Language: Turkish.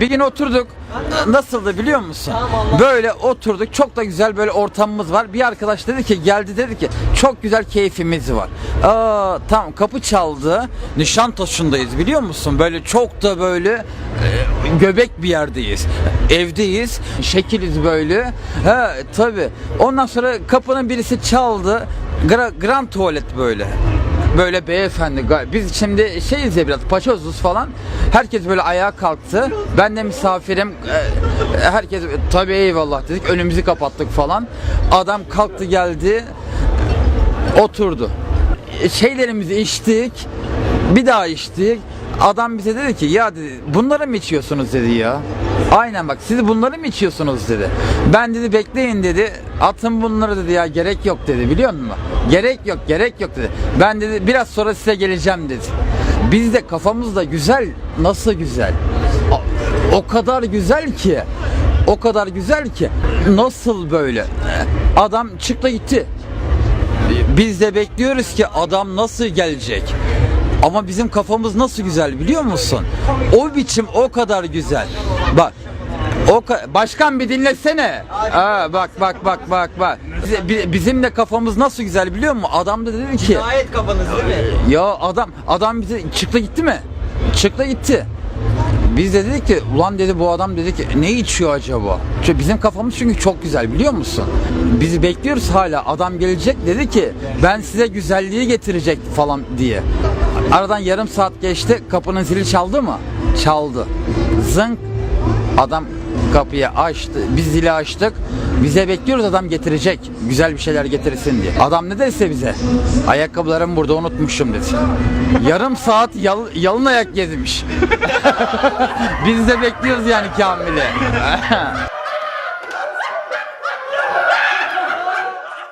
Bir gün oturduk. Nasıldı biliyor musun? Böyle oturduk. Çok da güzel böyle ortamımız var. Bir arkadaş dedi ki geldi dedi ki çok güzel keyfimiz var. Aa, tamam kapı çaldı. Nişantaşı'ndayız biliyor musun? Böyle çok da böyle e, göbek bir yerdeyiz. Evdeyiz. Şekiliz böyle. He tabi. Ondan sonra kapının birisi çaldı. Gra- grand tuvalet böyle böyle beyefendi biz şimdi şeyiz ya biraz paçozuz falan. Herkes böyle ayağa kalktı. Ben de misafirim e, herkes tabii eyvallah dedik. Önümüzü kapattık falan. Adam kalktı geldi oturdu. E, şeylerimizi içtik bir daha içtik. Adam bize dedi ki ya dedi bunları mı içiyorsunuz? dedi ya. Aynen bak siz bunları mı içiyorsunuz? dedi. Ben dedi bekleyin dedi. Atın bunları dedi ya gerek yok dedi biliyor musun gerek yok gerek yok dedi ben dedi biraz sonra size geleceğim dedi biz de kafamız da güzel nasıl güzel o kadar güzel ki o kadar güzel ki nasıl böyle adam çıktı gitti biz de bekliyoruz ki adam nasıl gelecek. Ama bizim kafamız nasıl güzel biliyor musun? O biçim o kadar güzel. Bak. O ka- başkan bir dinlesene. Aa, bak bak bak bak bak. Bizim de kafamız nasıl güzel biliyor musun? Adam da dedi ki Gayet kafanız değil mi? ya adam adam bize çıktı gitti mi? Çıktı gitti. Biz de dedik ki ulan dedi bu adam dedi ki ne içiyor acaba? Çünkü bizim kafamız çünkü çok güzel biliyor musun? Bizi bekliyoruz hala adam gelecek dedi ki ben size güzelliği getirecek falan diye. Aradan yarım saat geçti kapının zili çaldı mı? Çaldı. Zınk adam kapıyı açtı. Biz zili açtık. Bize bekliyoruz adam getirecek. Güzel bir şeyler getirsin diye. Adam ne dese bize? Ayakkabılarımı burada unutmuşum dedi. Yarım saat yal, yalın ayak gezmiş. Biz de bekliyoruz yani Kamil'i.